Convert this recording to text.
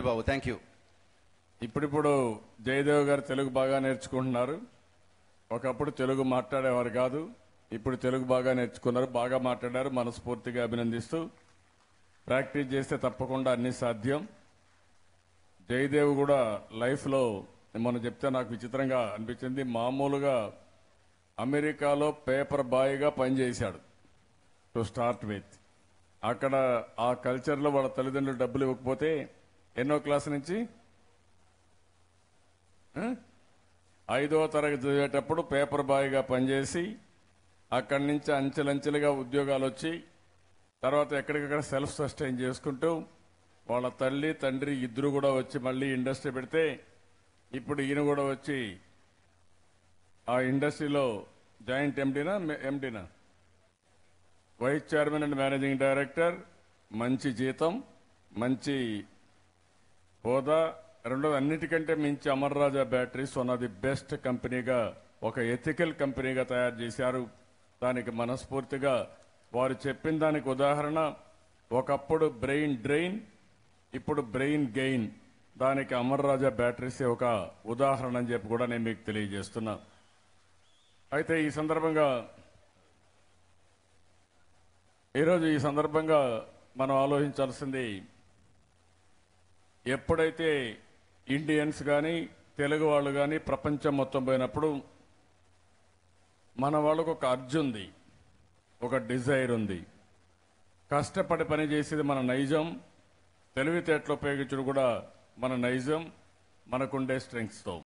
Babu thank you ఇప్పుడిప్పుడు జయదేవ్ గారు తెలుగు బాగా నేర్చుకుంటున్నారు. ఒకప్పుడు తెలుగు మాట్లాడేవారు కాదు ఇప్పుడు తెలుగు బాగా నేర్చుకున్నారు బాగా మాట్లాడారు మనస్ఫూర్తిగా అభినందిస్తూ ప్రాక్టీస్ చేస్తే తప్పకుండా అన్ని సాధ్యం. జయదేవ్ కూడా లైఫ్లో మనం చెప్తే నాకు విచిత్రంగా అనిపించింది. మామూలుగా అమెరికాలో పేపర్ బాయ్గా పనిచేశాడు టు స్టార్ట్ విత్. అక్కడ ఆ కల్చర్లో వాళ్ళ తల్లిదండ్రులు డబ్బులు ఇవ్వకపోతే ఎన్నో క్లాస్ నుంచి? ఐదవ ఐదో తరగతి చదివేటప్పుడు పేపర్ బాయ్గా పనిచేసి అక్కడి నుంచి అంచెలంచెలుగా ఉద్యోగాలు వచ్చి తర్వాత ఎక్కడికక్కడ సెల్ఫ్ సస్టైన్ చేసుకుంటూ వాళ్ళ తల్లి తండ్రి ఇద్దరు కూడా వచ్చి మళ్ళీ ఇండస్ట్రీ పెడితే ఇప్పుడు ఈయన కూడా వచ్చి ఆ ఇండస్ట్రీలో జాయింట్ ఎండీనా ఎండీనా? Vice chairman and managing director మంచి జీతం మంచి హోదా రెండోది అన్నిటికంటే మించి Amar Raja batteries one of the best కంపెనీగా ఒక ఎథికల్ కంపెనీగా తయారు చేశారు. దానికి మనస్ఫూర్తిగా వారు చెప్పిన దానికి ఉదాహరణ ఒకప్పుడు బ్రెయిన్ డ్రెయిన్ ఇప్పుడు బ్రెయిన్ గెయిన్ దానికి అమర్ రాజా బ్యాటరీస్ ఒక ఉదాహరణ అని చెప్పి కూడా నేను మీకు తెలియజేస్తున్నా. అయితే ఈ సందర్భంగా ఈరోజు ఈ సందర్భంగా మనం ఆలోచించాల్సింది ఎప్పుడైతే ఇండియన్స్ కానీ తెలుగు వాళ్ళు కానీ ప్రపంచం మొత్తం పోయినప్పుడు మన వాళ్ళకు ఒక అర్జు ఉంది ఒక డిజైర్ ఉంది. కష్టపడి పని చేసేది మన నైజం తెలివితేటలు ఉపయోగించడం కూడా మన నైజం మనకుండే స్ట్రెంగ్స్తో